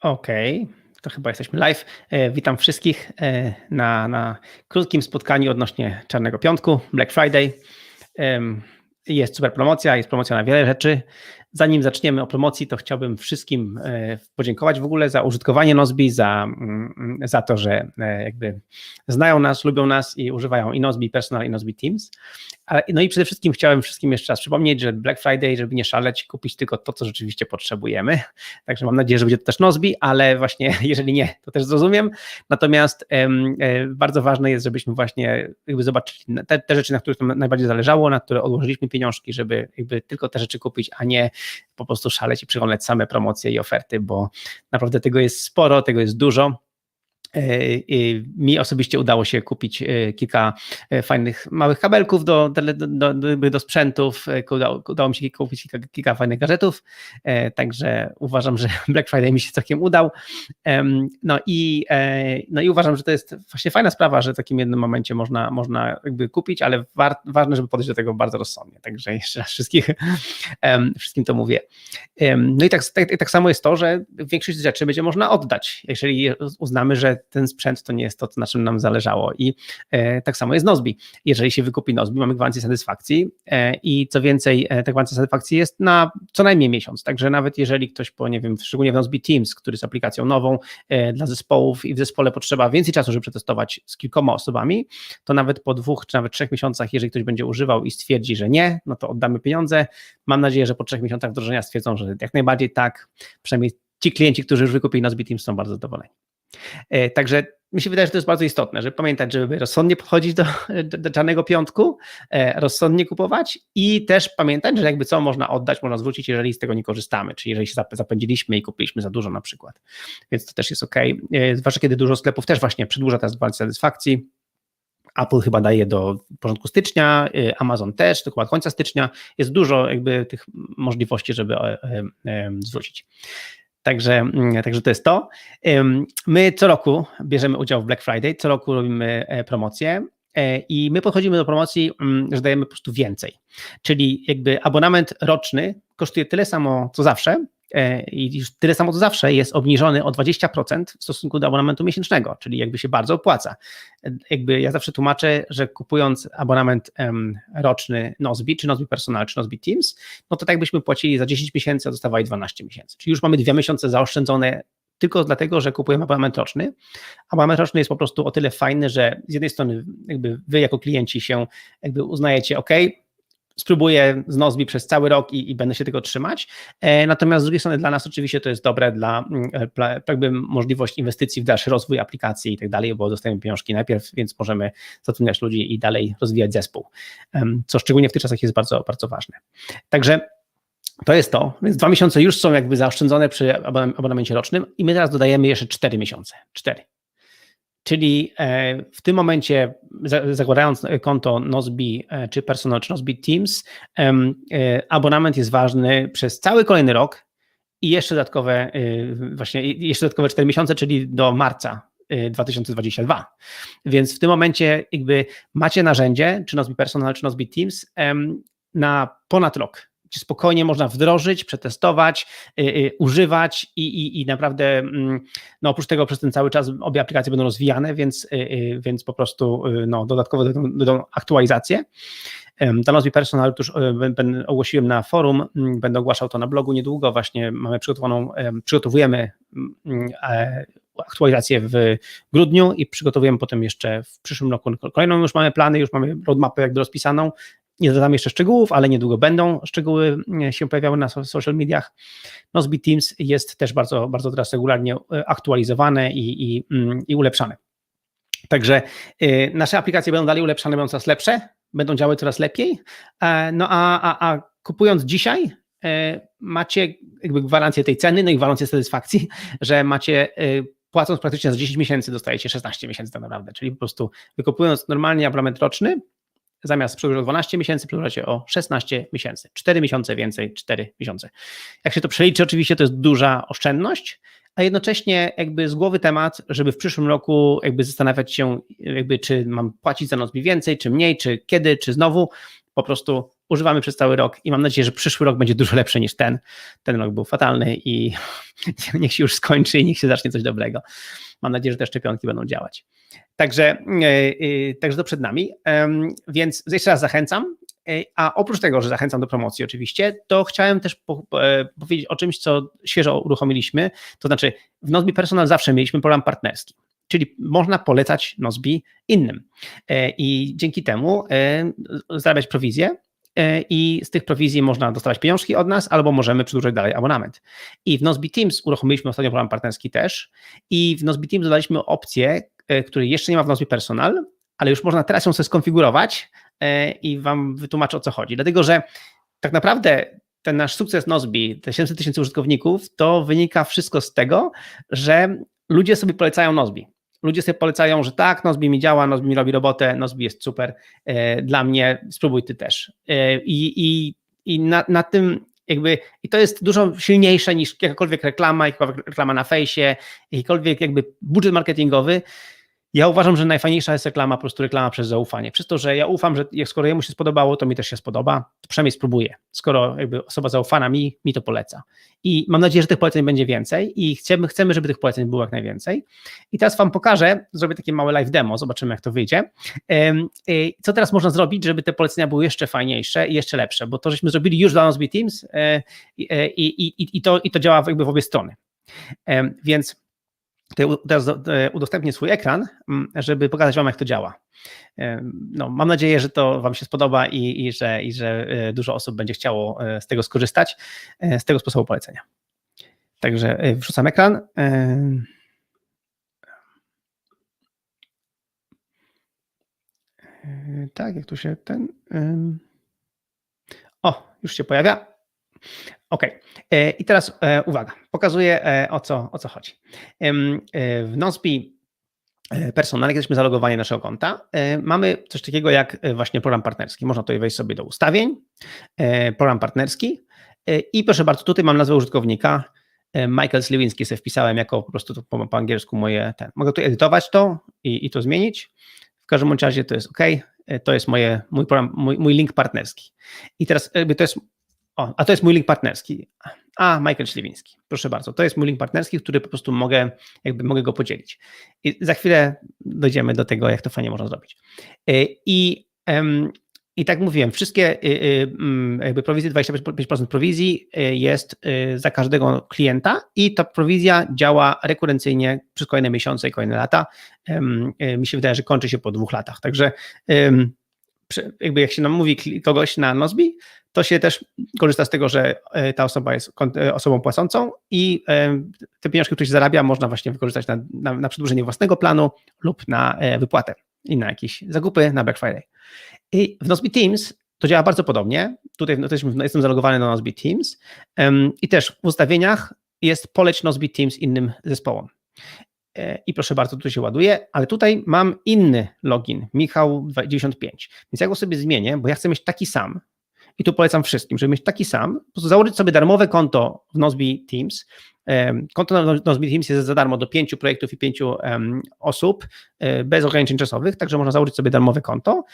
Okej, to chyba jesteśmy live. E, Witam wszystkich e, na, na krótkim spotkaniu odnośnie Czarnego Piątku, Black Friday. Jest super promocja, jest promocja na wiele rzeczy. Zanim zaczniemy o promocji, to chciałbym wszystkim e, podziękować w ogóle za użytkowanie Nozbi, za, mm, za to, że e, jakby znają nas, lubią nas i używają i Nozbi Personal, i Nozbi Teams. No i przede wszystkim chciałem wszystkim jeszcze raz przypomnieć, że Black Friday, żeby nie szaleć, kupić tylko to, co rzeczywiście potrzebujemy. Także mam nadzieję, że będzie to też Nozbi, ale właśnie jeżeli nie, to też zrozumiem. Natomiast e, bardzo ważne jest, żebyśmy właśnie jakby zobaczyli te, te rzeczy, na których nam najbardziej zależało, na które odłożyliśmy pieniążki, żeby jakby tylko te rzeczy kupić, a nie po prostu szaleć i przyglądać same promocje i oferty, bo naprawdę tego jest sporo, tego jest dużo. E, Mi osobiście udało się kupić e, kilka e, fajnych małych kabelków do, do, do, do, sprzętów. Udało, udało mi się kupić kilka, kilka fajnych gadżetów, także uważam, że Black Friday mi się całkiem udał. No i, no i uważam, że to jest właśnie fajna sprawa, że w takim jednym momencie można, można jakby kupić, ale war, ważne, żeby podejść do tego bardzo rozsądnie. Także jeszcze raz wszystkich, wszystkim to mówię. No i tak, tak, tak samo jest to, że większość rzeczy będzie można oddać, jeżeli uznamy, że ten sprzęt to nie jest to, na czym nam zależało. I e, tak samo jest Nozbi. Jeżeli się wykupi Nozbi, mamy gwarancję satysfakcji e, i co więcej, e, ta gwarancja satysfakcji jest na co najmniej miesiąc. Także nawet jeżeli ktoś po, nie wiem, szczególnie w Nozbi Teams, który jest aplikacją nową dla zespołów i w zespole potrzeba więcej czasu, żeby przetestować z kilkoma osobami, to nawet po dwóch czy nawet trzech miesiącach, jeżeli ktoś będzie używał i stwierdzi, że nie, no to oddamy pieniądze. Mam nadzieję, że po trzech miesiącach wdrożenia stwierdzą, że jak najbardziej tak, przynajmniej ci klienci, którzy już wykupili Nozbi Teams są bardzo zadowoleni. E, Także mi się wydaje, że to jest bardzo istotne, żeby pamiętać, żeby rozsądnie podchodzić do, do, do czarnego piątku, e, rozsądnie kupować i też pamiętać, że jakby co można oddać, można zwrócić, jeżeli z tego nie korzystamy, czyli jeżeli się zap- zapędziliśmy i kupiliśmy za dużo na przykład. Więc to też jest ok. E, Zwłaszcza kiedy dużo sklepów też właśnie przedłuża teraz gwarancję satysfakcji. Apple chyba daje do porządku stycznia, Amazon też, do końca stycznia. Jest dużo jakby tych możliwości, żeby zwrócić. Także, mm, także to jest to. My co roku bierzemy udział w Black Friday, co roku robimy e, promocję e, i my podchodzimy do promocji, mm, że dajemy po prostu więcej. Czyli jakby abonament roczny kosztuje tyle samo co zawsze i już tyle samo co zawsze jest obniżony o 20% w stosunku do abonamentu miesięcznego, czyli jakby się bardzo opłaca. E, Jakby ja zawsze tłumaczę, że kupując abonament roczny Nozbi, czy Nozbi Personal, czy Nozbi Teams, no to tak byśmy płacili za 10 miesięcy, a dostawali 12 miesięcy. Czyli już mamy dwa miesiące zaoszczędzone tylko dlatego, że kupujemy abonament roczny. Abonament roczny jest po prostu o tyle fajny, że z jednej strony jakby wy jako klienci się jakby uznajecie, ok, spróbuję z Nozbi przez cały rok i, i będę się tego trzymać. E, natomiast z drugiej strony dla nas oczywiście to jest dobre dla mm, e, jakby możliwość inwestycji w dalszy rozwój aplikacji i tak dalej, bo dostajemy pieniążki najpierw, więc możemy zatrudniać ludzi i dalej rozwijać zespół, co szczególnie w tych czasach jest bardzo, bardzo ważne. Także to jest to. Więc dwa miesiące już są jakby zaoszczędzone przy abon- abonamencie rocznym i my teraz dodajemy jeszcze cztery miesiące. Cztery. Czyli e, w tym momencie, za- zakładając konto Nozbi e, czy Personal czy Nozbi Teams, e, abonament jest ważny przez cały kolejny rok i jeszcze dodatkowe, e, właśnie jeszcze dodatkowe 4 miesiące, czyli do marca e, 2022. Więc w tym momencie jakby macie narzędzie, czy Nozbi Personal, czy Nozbi Teams na ponad rok. Spokojnie można wdrożyć, przetestować, y, y, używać i, i, i naprawdę, mm, no oprócz tego przez ten cały czas obie aplikacje będą rozwijane, więc, y, więc po prostu no, dodatkowo dodą aktualizacje. Em, Dla Nozbi Personal już ogłosiłem na forum, mm, będę ogłaszał to na blogu niedługo, właśnie mamy przygotowaną, em, przygotowujemy mm, e, aktualizację w grudniu i przygotowujemy potem jeszcze w przyszłym roku kolejną już mamy plany, już mamy roadmapę jakby rozpisaną, nie dodam jeszcze szczegółów, ale niedługo będą szczegóły e, się pojawiały na so- social mediach. Nozbi Teams jest też bardzo, bardzo teraz regularnie e, aktualizowane i, i, mm, i ulepszane. Także y, nasze aplikacje będą dalej ulepszane, będą coraz lepsze, będą działały coraz lepiej. E, no a, a, a kupując dzisiaj, e, macie jakby gwarancję tej ceny, no i gwarancję satysfakcji, że macie płacąc praktycznie za 10 miesięcy dostajecie 16 miesięcy tak naprawdę, czyli po prostu wykupując normalnie abonament roczny, zamiast przedłużyć o 12 miesięcy, przedłużacie o 16 miesięcy. 4 miesiące więcej, 4 miesiące. Jak się to przeliczy, oczywiście to jest duża oszczędność, a jednocześnie jakby z głowy temat, żeby w przyszłym roku jakby zastanawiać się, jakby czy mam płacić za Nozbi więcej, czy mniej, czy kiedy, czy znowu, po prostu używamy przez cały rok i mam nadzieję, że przyszły rok będzie dużo lepszy niż ten. Ten rok był fatalny i niech się już skończy i niech się zacznie coś dobrego. Mam nadzieję, że te szczepionki będą działać. Także, yy, także to przed nami. Więc jeszcze raz zachęcam. A oprócz tego, że zachęcam do promocji oczywiście, to chciałem też po, powiedzieć o czymś, co świeżo uruchomiliśmy. To znaczy, w Nozbi Personal zawsze mieliśmy program partnerski czyli można polecać Nozbi innym. I dzięki temu zarabiać prowizję i z tych prowizji można dostawać pieniążki od nas, albo możemy przedłużyć dalej abonament. I w Nozbi Teams uruchomiliśmy ostatnio program partnerski też i w Nozbi Teams dodaliśmy opcję, której jeszcze nie ma w Nozbi Personal, ale już można teraz ją sobie skonfigurować i Wam wytłumaczę o co chodzi. Dlatego, że tak naprawdę ten nasz sukces Nozbi, te 700 tysięcy użytkowników, to wynika wszystko z tego, że ludzie sobie polecają Nozbi ludzie sobie polecają, że tak, Nozbi mi działa, Nozbi mi robi robotę, Nozbi jest super e, dla mnie, spróbuj ty też. E, I, i, i na, na tym jakby, i to jest dużo silniejsze niż jakakolwiek reklama, jakakolwiek reklama na fejsie, jakikolwiek jakby budżet marketingowy, ja uważam, że najfajniejsza jest reklama, po prostu reklama przez zaufanie. Przez to, że ja ufam, że jak skoro jemu się spodobało, to mi też się spodoba, to przynajmniej spróbuję. Skoro jakby osoba zaufana mi, mi to poleca. I mam nadzieję, że tych poleceń będzie więcej i chcemy, chcemy, żeby tych poleceń było jak najwięcej. I teraz Wam pokażę, zrobię takie małe live demo, zobaczymy jak to wyjdzie. Co teraz można zrobić, żeby te polecenia były jeszcze fajniejsze i jeszcze lepsze, bo to żeśmy zrobili już dla Nozbe Teams i, i, i, i, to, i to działa jakby w obie strony. Więc teraz e, udostępnię swój ekran, żeby pokazać Wam, jak to działa. E, no, mam nadzieję, że to Wam się spodoba i, i, że, i że e, dużo osób będzie chciało z tego skorzystać, z tego sposobu polecenia. Także wrzucam ekran. Tak, jak tu się ten. O, już się pojawia. OK. E, I teraz e, uwaga, pokazuję e, o co, o co chodzi. W Nozbi personalnie, kiedy jesteśmy zalogowani naszego konta, mamy coś takiego jak właśnie program partnerski. Można tutaj wejść sobie do ustawień, program partnerski i proszę bardzo, tutaj mam nazwę użytkownika, Michael Sliwinski sobie wpisałem jako po prostu po, po angielsku moje, ten. mogę tu edytować to i, i to zmienić. W każdym razie to jest OK, to jest moje, mój, program, mój, mój link partnerski. I teraz jakby to jest o, a to jest mój link partnerski. A, Michael Śliwiński. Proszę bardzo. To jest mój link partnerski, który po prostu mogę, jakby mogę go podzielić. I za chwilę dojdziemy do tego, jak to fajnie można zrobić. Y, I, i tak mówiłem, wszystkie y, y, mm, jakby prowizje, 25% prowizji jest za każdego klienta i ta prowizja działa rekurencyjnie przez kolejne miesiące i kolejne lata. Mi się wydaje, że kończy się po dwóch latach. Także jakby jak się nam mówi kogoś na Nozbi, to się też korzysta z tego, że e, ta osoba jest e, osobą płacącą i e, te pieniążki, które się zarabia, można właśnie wykorzystać na, na, na przedłużenie własnego planu lub na wypłatę i na jakieś zakupy na Black Friday. I w Nozbe Teams to działa bardzo podobnie. Tutaj no, jestem zalogowany na Nozbe Teams i też w ustawieniach jest poleć Nozbe Teams innym zespołom. I proszę bardzo, tu się ładuje, ale tutaj mam inny login, Michał95. Więc ja go sobie zmienię, bo ja chcę mieć taki sam, i tu polecam wszystkim, żeby mieć taki sam, po prostu założyć sobie darmowe konto w Nozbi Teams. Konto na Nozbi Teams jest za darmo do pięciu projektów i pięciu osób e, bez ograniczeń czasowych, także można założyć sobie darmowe konto.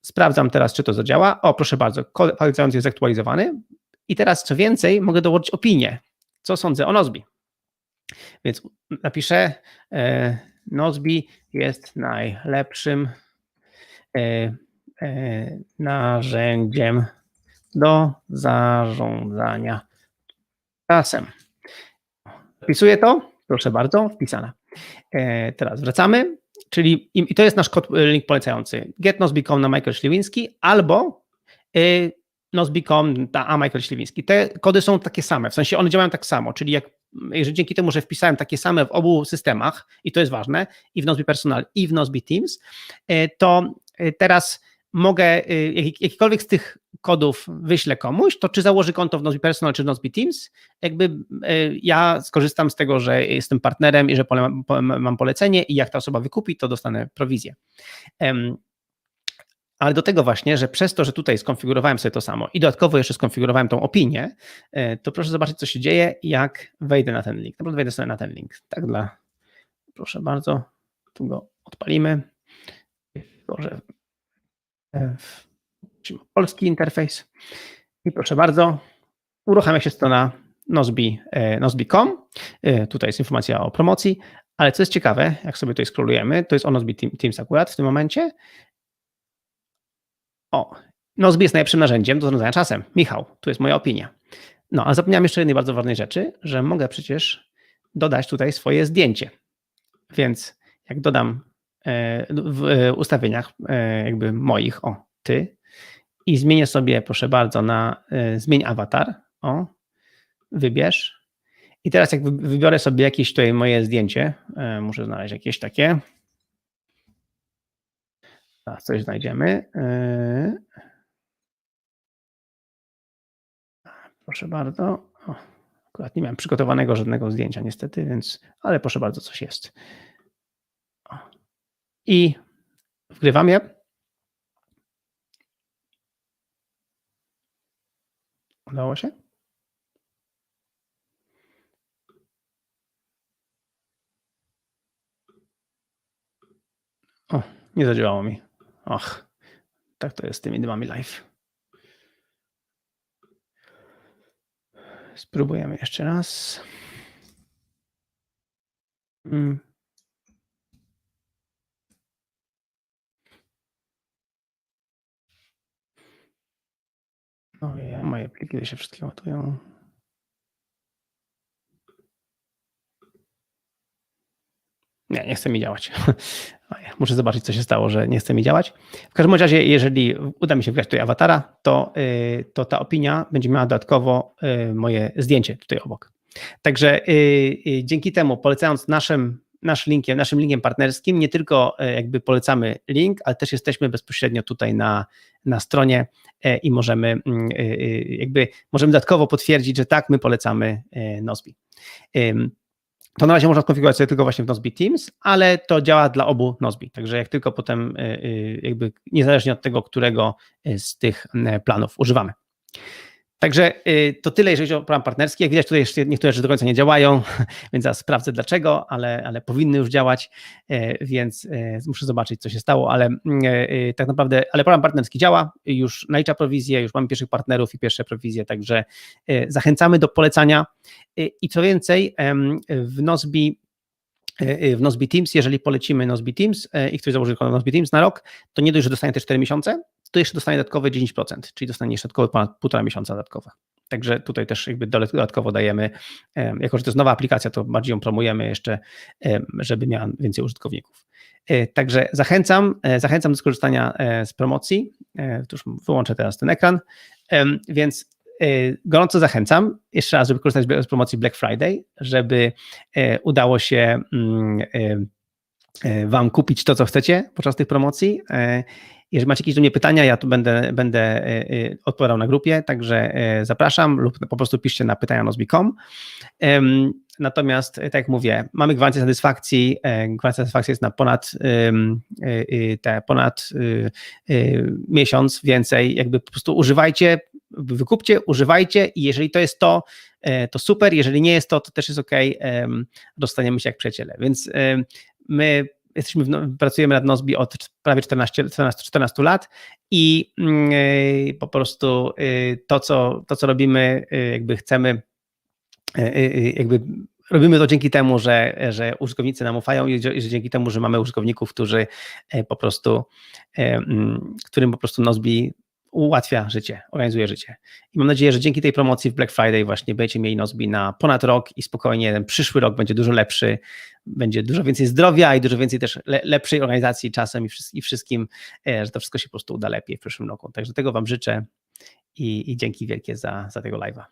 Sprawdzam teraz, czy to zadziała. O, proszę bardzo, kod jest zaktualizowany. I teraz, co więcej, mogę dołożyć opinię, co sądzę o Nozbi. Więc napiszę, e, Nozbi jest najlepszym e, narzędziem do zarządzania czasem. Wpisuję to, proszę bardzo, wpisane. E, teraz wracamy, czyli i to jest nasz kod, e, link polecający. Get Nozbicom na Michael Śliwiński albo Nozbicom na Michael Śliwiński. Te kody są takie same, w sensie one działają tak samo, czyli jak jeżeli dzięki temu, że wpisałem takie same w obu systemach, i to jest ważne, i w Nozbi Personal, i w Nozbi Teams, to teraz mogę, jakikolwiek z tych kodów wyślę komuś, to czy założy konto w Nozbe Personal czy w Nozbe Teams, jakby e, ja skorzystam z tego, że jestem partnerem i że mam polecenie i jak ta osoba wykupi, to dostanę prowizję. Ale do tego właśnie, że przez to, że tutaj skonfigurowałem sobie to samo i dodatkowo jeszcze skonfigurowałem tą opinię, e, to proszę zobaczyć, co się dzieje, jak wejdę na ten link. Naprawdę wejdę sobie na ten link. Tak dla, proszę bardzo, tu go odpalimy. Może polski interfejs i proszę bardzo, uruchamia się strona Nozbi, e, nozbi.com. E, tutaj jest informacja o promocji, ale co jest ciekawe, jak sobie tutaj scrollujemy, to jest o Nozbi Teams akurat w tym momencie. O, Nozbi jest najlepszym narzędziem do zarządzania czasem. Michał, tu jest moja opinia. No, a zapomniałem jeszcze jednej bardzo ważnej rzeczy, że mogę przecież dodać tutaj swoje zdjęcie. Więc jak dodam e, w ustawieniach jakby moich, o, ty, i zmienię sobie, proszę bardzo, na zmień awatar, o, wybierz. I teraz jak wybiorę sobie jakieś tutaj moje zdjęcie, e, muszę znaleźć jakieś takie. Teraz coś znajdziemy. E, proszę bardzo. O, akurat nie miałem przygotowanego żadnego zdjęcia niestety, więc, ale proszę bardzo, coś jest. O. I wgrywam je. Udało się? O, nie zadziałało mi. Och, tak to jest z tymi dymami live. Spróbujemy jeszcze raz. Mm. Ojej, moje pliki się wszystkie ładują. Nie, nie chce mi działać. Muszę zobaczyć, co się stało, że nie chce mi działać. W każdym razie, jeżeli uda mi się wgrać tutaj awatara, to, y, to ta opinia będzie miała dodatkowo y, moje zdjęcie tutaj obok. Także y, dzięki temu, polecając naszym, nasz linkiem, naszym linkiem partnerskim, nie tylko jakby polecamy link, ale też jesteśmy bezpośrednio tutaj na, na stronie i możemy jakby możemy dodatkowo potwierdzić, że tak, my polecamy Nozbi. To na razie można skonfigurować sobie tylko właśnie w Nozbe Teams, ale to działa dla obu Nozbe. Także jak tylko potem, y, y, jakby niezależnie od tego, którego z tych planów używamy. Także y, to tyle, jeżeli chodzi o plan partnerski. Jak widać, tutaj jeszcze niektóre rzeczy do końca nie działają, więc zaraz sprawdzę dlaczego, ale, ale powinny już działać, e, więc e, muszę zobaczyć, co się stało, ale mm, tak naprawdę, ale program partnerski działa, już nalicza prowizję, już mamy pierwszych partnerów i pierwsze prowizje, także zachęcamy do polecania i co więcej, w Nozbi w Nozbi Teams, jeżeli polecimy Nozbi Teams i ktoś założy Nozbi Teams na rok, to nie dość, że dostanie te 4 miesiące, to jeszcze dostanie dodatkowe 10%, czyli dostanie jeszcze dodatkowe ponad półtora miesiąca dodatkowe. Także tutaj też jakby dodatkowo dajemy, jako że to jest nowa aplikacja, to bardziej ją promujemy jeszcze, żeby miała więcej użytkowników. E, także zachęcam, e, zachęcam do skorzystania e, z promocji. Już wyłączę teraz ten ekran. Więc gorąco zachęcam jeszcze raz, żeby korzystać z promocji Black Friday, żeby udało się mm, Wam kupić to, co chcecie podczas tych promocji. Jeżeli macie jakieś do mnie pytania, ja tu będę, będę e, e, odpowiadał na grupie, także e, zapraszam lub po prostu piszcie na pytania nozbi.com. Natomiast, tak jak mówię, mamy gwarancję satysfakcji. Gwarancja satysfakcji jest na ponad, te ponad miesiąc więcej. Jakby po prostu używajcie, wykupcie, używajcie i jeżeli to jest to, to super. Jeżeli nie jest to, to też jest ok. Dostaniemy się jak przyjaciele. Więc my jesteśmy, w, pracujemy nad Nozbi od prawie 14, 14, 14 lat i yy, po prostu yy, to, co, to, co robimy, yy, jakby chcemy, jakby robimy to dzięki temu, że, że użytkownicy nam ufają i że dzięki temu, że mamy użytkowników, którzy po prostu, mm, którym po prostu Nozbi ułatwia życie, organizuje życie. I mam nadzieję, że dzięki tej promocji w Black Friday właśnie będziecie mieli Nozbi na ponad rok i spokojnie ten przyszły rok będzie dużo lepszy, będzie dużo więcej zdrowia i dużo więcej też le lepszej organizacji czasem i, wszystkim, e, że to wszystko się po prostu uda lepiej w przyszłym roku. Także tego Wam życzę i, i dzięki wielkie za, za tego live'a.